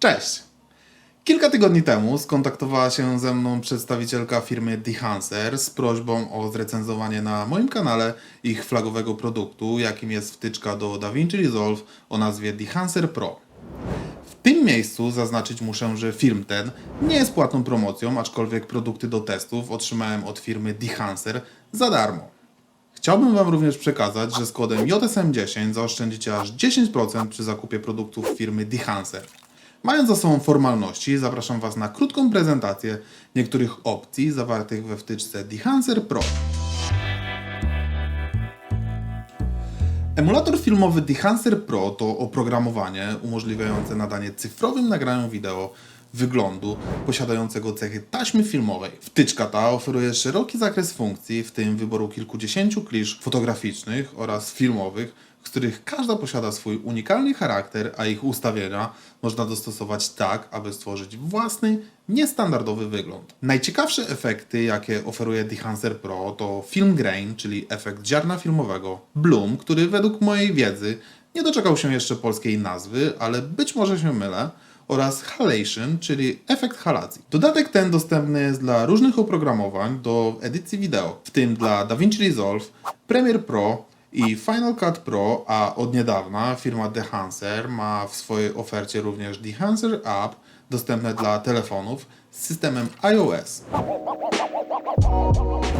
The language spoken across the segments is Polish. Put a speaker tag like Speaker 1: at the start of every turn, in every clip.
Speaker 1: Cześć! Kilka tygodni temu skontaktowała się ze mną przedstawicielka firmy Dehancer z prośbą o zrecenzowanie na moim kanale ich flagowego produktu, jakim jest wtyczka do DaVinci Resolve o nazwie Dehancer Pro. W tym miejscu zaznaczyć muszę, że film ten nie jest płatną promocją, aczkolwiek produkty do testów otrzymałem od firmy Dehancer za darmo. Chciałbym Wam również przekazać, że z kodem JSM10 zaoszczędzicie aż 10% przy zakupie produktów firmy Dehancer. Mając za sobą formalności, zapraszam Was na krótką prezentację niektórych opcji zawartych we wtyczce Dehancer Pro. Emulator filmowy Dehancer Pro to oprogramowanie umożliwiające nadanie cyfrowym nagraniom wideo wyglądu posiadającego cechy taśmy filmowej. Wtyczka ta oferuje szeroki zakres funkcji, w tym wyboru kilkudziesięciu klisz fotograficznych oraz filmowych, z których każda posiada swój unikalny charakter, a ich ustawienia można dostosować tak, aby stworzyć własny, niestandardowy wygląd. Najciekawsze efekty, jakie oferuje Dehancer Pro to Film Grain, czyli efekt ziarna filmowego, Bloom, który według mojej wiedzy nie doczekał się jeszcze polskiej nazwy, ale być może się mylę, oraz Halation, czyli efekt halacji. Dodatek ten dostępny jest dla różnych oprogramowań do edycji wideo, w tym dla DaVinci Resolve, Premiere Pro i Final Cut Pro, a od niedawna firma Dehancer ma w swojej ofercie również Dehancer App dostępne dla telefonów z systemem iOS.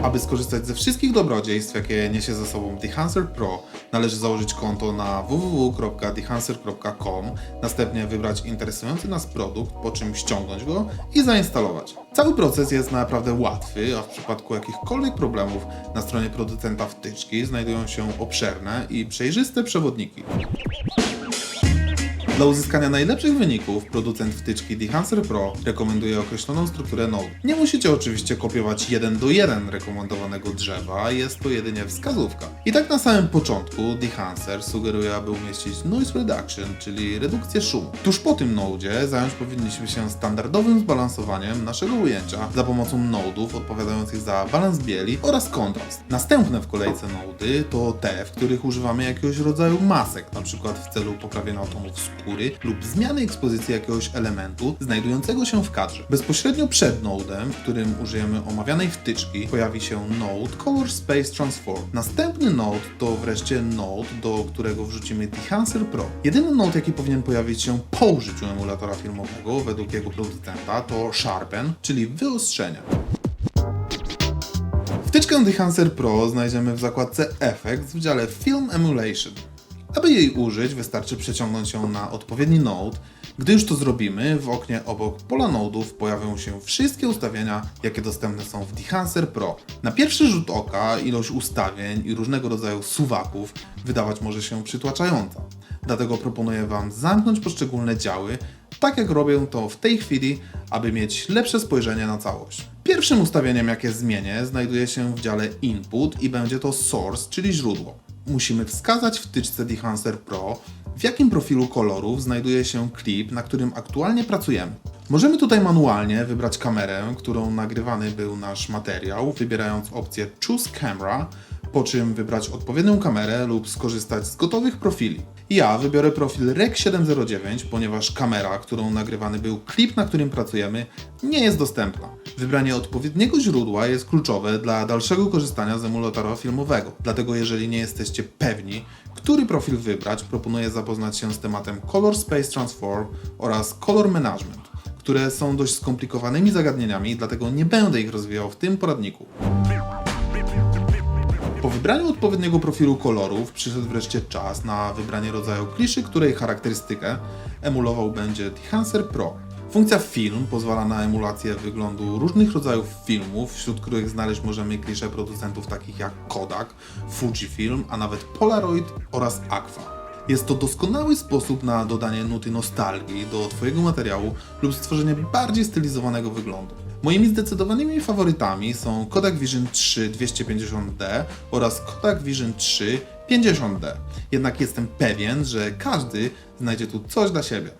Speaker 1: Aby skorzystać ze wszystkich dobrodziejstw, jakie niesie ze sobą Dehancer Pro, należy założyć konto na www.dehancer.com, następnie wybrać interesujący nas produkt, po czym ściągnąć go i zainstalować. Cały proces jest naprawdę łatwy, a w przypadku jakichkolwiek problemów na stronie producenta wtyczki znajdują się obszerne i przejrzyste przewodniki. Dla uzyskania najlepszych wyników producent wtyczki Dehancer Pro rekomenduje określoną strukturę node. Nie musicie oczywiście kopiować 1 do 1 rekomendowanego drzewa, jest to jedynie wskazówka. I tak na samym początku Dehancer sugeruje, aby umieścić noise reduction, czyli redukcję szumu. Tuż po tym nodzie zająć powinniśmy się standardowym zbalansowaniem naszego ujęcia za pomocą nodów odpowiadających za balans bieli oraz kontrast. Następne w kolejce nody to te, w których używamy jakiegoś rodzaju masek, np. w celu poprawienia atomów skóry lub zmiany ekspozycji jakiegoś elementu znajdującego się w kadrze. Bezpośrednio przed nodem, w którym użyjemy omawianej wtyczki, pojawi się node Color Space Transform. Następny node to wreszcie node, do którego wrzucimy Dehancer Pro. Jedyny node, jaki powinien pojawić się po użyciu emulatora filmowego według jego producenta to Sharpen, czyli wyostrzenie. Wtyczkę Dehancer Pro znajdziemy w zakładce Effects w dziale Film Emulation. Aby jej użyć, wystarczy przeciągnąć ją na odpowiedni node. Gdy już to zrobimy, w oknie obok pola nodów pojawią się wszystkie ustawienia, jakie dostępne są w Dehancer Pro. Na pierwszy rzut oka ilość ustawień i różnego rodzaju suwaków wydawać może się przytłaczająca. Dlatego proponuję Wam zamknąć poszczególne działy, tak jak robię to w tej chwili, aby mieć lepsze spojrzenie na całość. Pierwszym ustawieniem, jakie zmienię, znajduje się w dziale Input i będzie to Source, czyli źródło musimy wskazać w wtyczce Dehancer Pro, w jakim profilu kolorów znajduje się klip, na którym aktualnie pracujemy. Możemy tutaj manualnie wybrać kamerę, którą nagrywany był nasz materiał, wybierając opcję Choose Camera, po czym wybrać odpowiednią kamerę lub skorzystać z gotowych profili. Ja wybiorę profil REC 709, ponieważ kamera, którą nagrywany był klip, na którym pracujemy, nie jest dostępna. Wybranie odpowiedniego źródła jest kluczowe dla dalszego korzystania z emulatora filmowego. Dlatego jeżeli nie jesteście pewni, który profil wybrać, proponuję zapoznać się z tematem Color Space Transform oraz Color Management, które są dość skomplikowanymi zagadnieniami, dlatego nie będę ich rozwijał w tym poradniku. Po wybraniu odpowiedniego profilu kolorów przyszedł wreszcie czas na wybranie rodzaju kliszy, której charakterystykę emulował będzie Dehancer Pro. Funkcja Film pozwala na emulację wyglądu różnych rodzajów filmów, wśród których znaleźć możemy klisze producentów takich jak Kodak, Fujifilm, a nawet Polaroid oraz Agfa. Jest to doskonały sposób na dodanie nuty nostalgii do Twojego materiału lub stworzenie bardziej stylizowanego wyglądu. Moimi zdecydowanymi faworytami są Kodak Vision 3 250D oraz Kodak Vision 3 50D. Jednak jestem pewien, że każdy znajdzie tu coś dla siebie.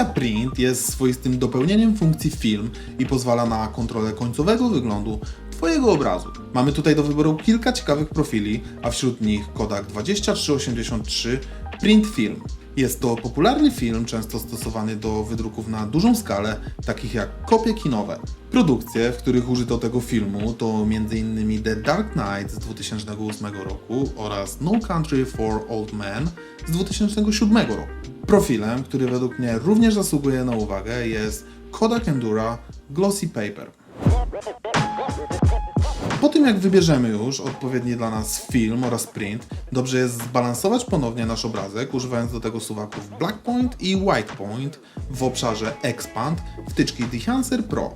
Speaker 1: Funkcja Print jest swoistym dopełnieniem funkcji Film i pozwala na kontrolę końcowego wyglądu Twojego obrazu. Mamy tutaj do wyboru kilka ciekawych profili, a wśród nich Kodak 2383 Print Film. Jest to popularny film, często stosowany do wydruków na dużą skalę, takich jak kopie kinowe. Produkcje, w których użyto tego filmu to m.in. The Dark Knight z 2008 roku oraz No Country for Old Men z 2007 roku. Profilem, który według mnie również zasługuje na uwagę jest Kodak Endura Glossy Paper. Po tym jak wybierzemy już odpowiedni dla nas film oraz print, dobrze jest zbalansować ponownie nasz obrazek, używając do tego suwaków Black Point i White Point w obszarze Expand wtyczki Dehancer Pro.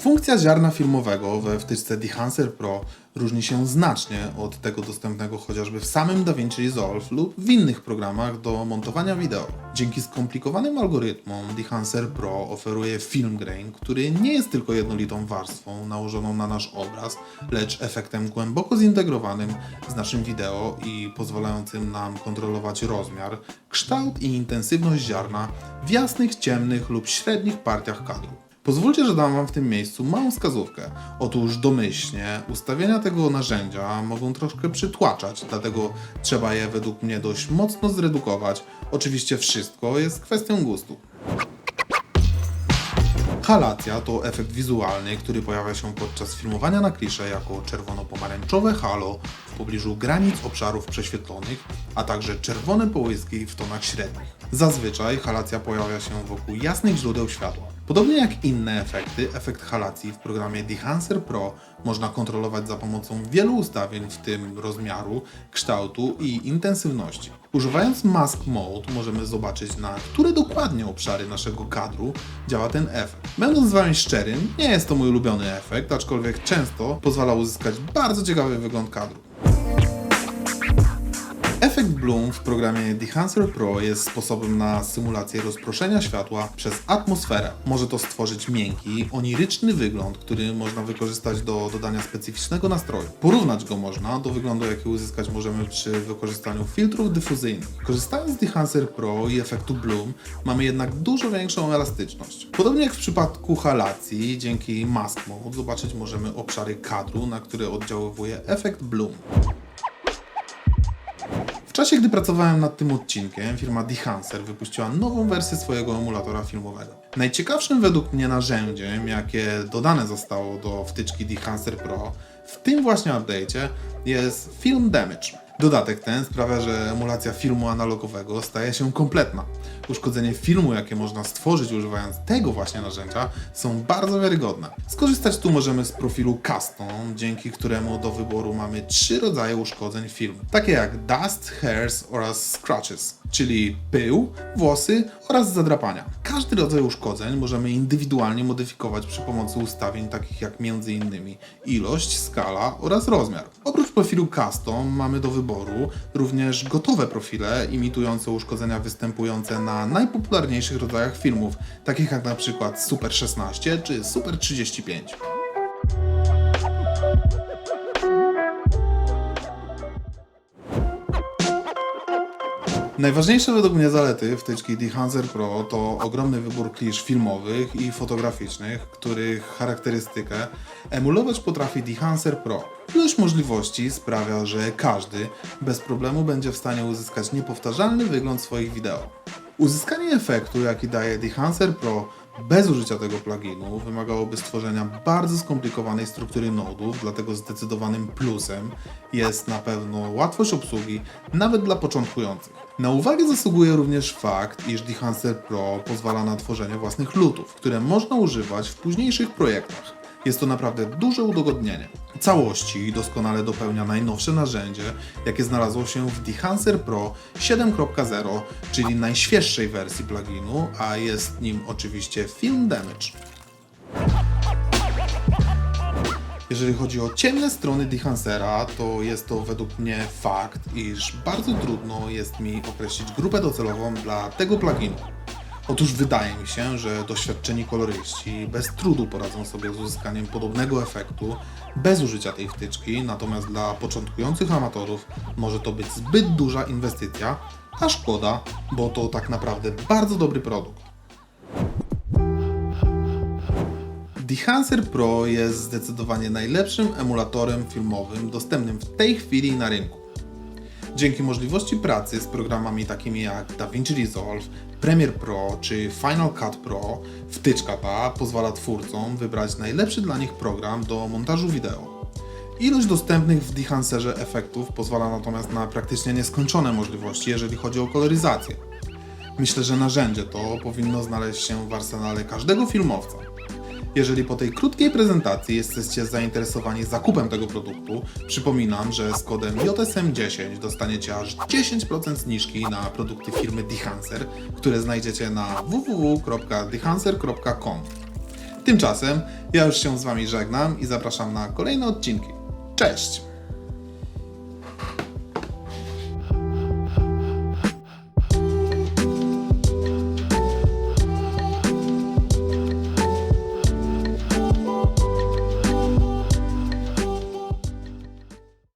Speaker 1: Funkcja ziarna filmowego we wtyczce Dehancer Pro różni się znacznie od tego dostępnego chociażby w samym DaVinci Resolve lub w innych programach do montowania wideo. Dzięki skomplikowanym algorytmom Dehancer Pro oferuje film grain, który nie jest tylko jednolitą warstwą nałożoną na nasz obraz, lecz efektem głęboko zintegrowanym z naszym wideo i pozwalającym nam kontrolować rozmiar, kształt i intensywność ziarna w jasnych, ciemnych lub średnich partiach kadru. Pozwólcie, że dam Wam w tym miejscu małą wskazówkę. Otóż domyślnie ustawienia tego narzędzia mogą troszkę przytłaczać, dlatego trzeba je według mnie dość mocno zredukować. Oczywiście wszystko jest kwestią gustu. Halacja to efekt wizualny, który pojawia się podczas filmowania na klisze jako czerwono-pomarańczowe halo w pobliżu granic obszarów prześwietlonych, a także czerwone połyski w tonach średnich. Zazwyczaj halacja pojawia się wokół jasnych źródeł światła. Podobnie jak inne efekty, efekt halacji w programie Dehancer Pro można kontrolować za pomocą wielu ustawień, w tym rozmiaru, kształtu i intensywności. Używając Mask Mode możemy zobaczyć na które dokładnie obszary naszego kadru działa ten efekt. Będąc z Wami szczerym, nie jest to mój ulubiony efekt, aczkolwiek często pozwala uzyskać bardzo ciekawy wygląd kadru. Efekt Bloom w programie Dehancer Pro jest sposobem na symulację rozproszenia światła przez atmosferę. Może to stworzyć miękki, oniryczny wygląd, który można wykorzystać do dodania specyficznego nastroju. Porównać go można do wyglądu, jaki uzyskać możemy przy wykorzystaniu filtrów dyfuzyjnych. Korzystając z Dehancer Pro i efektu Bloom, mamy jednak dużo większą elastyczność. Podobnie jak w przypadku halacji, dzięki Mask Mode zobaczyć możemy obszary kadru, na które oddziaływuje efekt Bloom. Czasie, gdy pracowałem nad tym odcinkiem, firma Dehancer wypuściła nową wersję swojego emulatora filmowego. Najciekawszym według mnie narzędziem, jakie dodane zostało do wtyczki Dehancer Pro w tym właśnie update'cie jest Film Damage. Dodatek ten sprawia, że emulacja filmu analogowego staje się kompletna. Uszkodzenie filmu, jakie można stworzyć używając tego właśnie narzędzia, są bardzo wiarygodne. Skorzystać tu możemy z profilu Custom, dzięki któremu do wyboru mamy trzy rodzaje uszkodzeń filmu, takie jak dust, hairs oraz scratches, czyli pył, włosy oraz zadrapania. Każdy rodzaj uszkodzeń możemy indywidualnie modyfikować przy pomocy ustawień takich jak m.in. ilość, skala oraz rozmiar. Oprócz profilu Custom mamy do wyboru również gotowe profile imitujące uszkodzenia występujące na najpopularniejszych rodzajach filmów, takich jak na przykład Super 16 czy Super 35. Najważniejsze według mnie zalety wtyczki Dehancer Pro to ogromny wybór klisz filmowych i fotograficznych, których charakterystykę emulować potrafi Dehancer Pro. Ilość możliwości sprawia, że każdy bez problemu będzie w stanie uzyskać niepowtarzalny wygląd swoich wideo. Uzyskanie efektu, jaki daje Dehancer Pro bez użycia tego pluginu wymagałoby stworzenia bardzo skomplikowanej struktury nodów, dlatego zdecydowanym plusem jest na pewno łatwość obsługi, nawet dla początkujących. Na uwagę zasługuje również fakt, iż Dehancer Pro pozwala na tworzenie własnych lutów, które można używać w późniejszych projektach. Jest to naprawdę duże udogodnienie. Całości doskonale dopełnia najnowsze narzędzie, jakie znalazło się w Dehancer Pro 7.0, czyli najświeższej wersji pluginu, a jest nim oczywiście Film Damage. Jeżeli chodzi o ciemne strony Dehancera, to jest to według mnie fakt, iż bardzo trudno jest mi określić grupę docelową dla tego pluginu. Otóż wydaje mi się, że doświadczeni koloryści bez trudu poradzą sobie z uzyskaniem podobnego efektu bez użycia tej wtyczki, natomiast dla początkujących amatorów może to być zbyt duża inwestycja, a szkoda, bo to tak naprawdę bardzo dobry produkt. Dehancer Pro jest zdecydowanie najlepszym emulatorem filmowym dostępnym w tej chwili na rynku. Dzięki możliwości pracy z programami takimi jak DaVinci Resolve, Premiere Pro czy Final Cut Pro, wtyczka ta pozwala twórcom wybrać najlepszy dla nich program do montażu wideo. Ilość dostępnych w Dehancerze efektów pozwala natomiast na praktycznie nieskończone możliwości, jeżeli chodzi o koloryzację. Myślę, że narzędzie to powinno znaleźć się w arsenale każdego filmowca. Jeżeli po tej krótkiej prezentacji jesteście zainteresowani zakupem tego produktu, przypominam, że z kodem JSM10 dostaniecie aż 10% zniżki na produkty firmy Dehancer, które znajdziecie na www.dehancer.com. Tymczasem ja już się z Wami żegnam i zapraszam na kolejne odcinki. Cześć!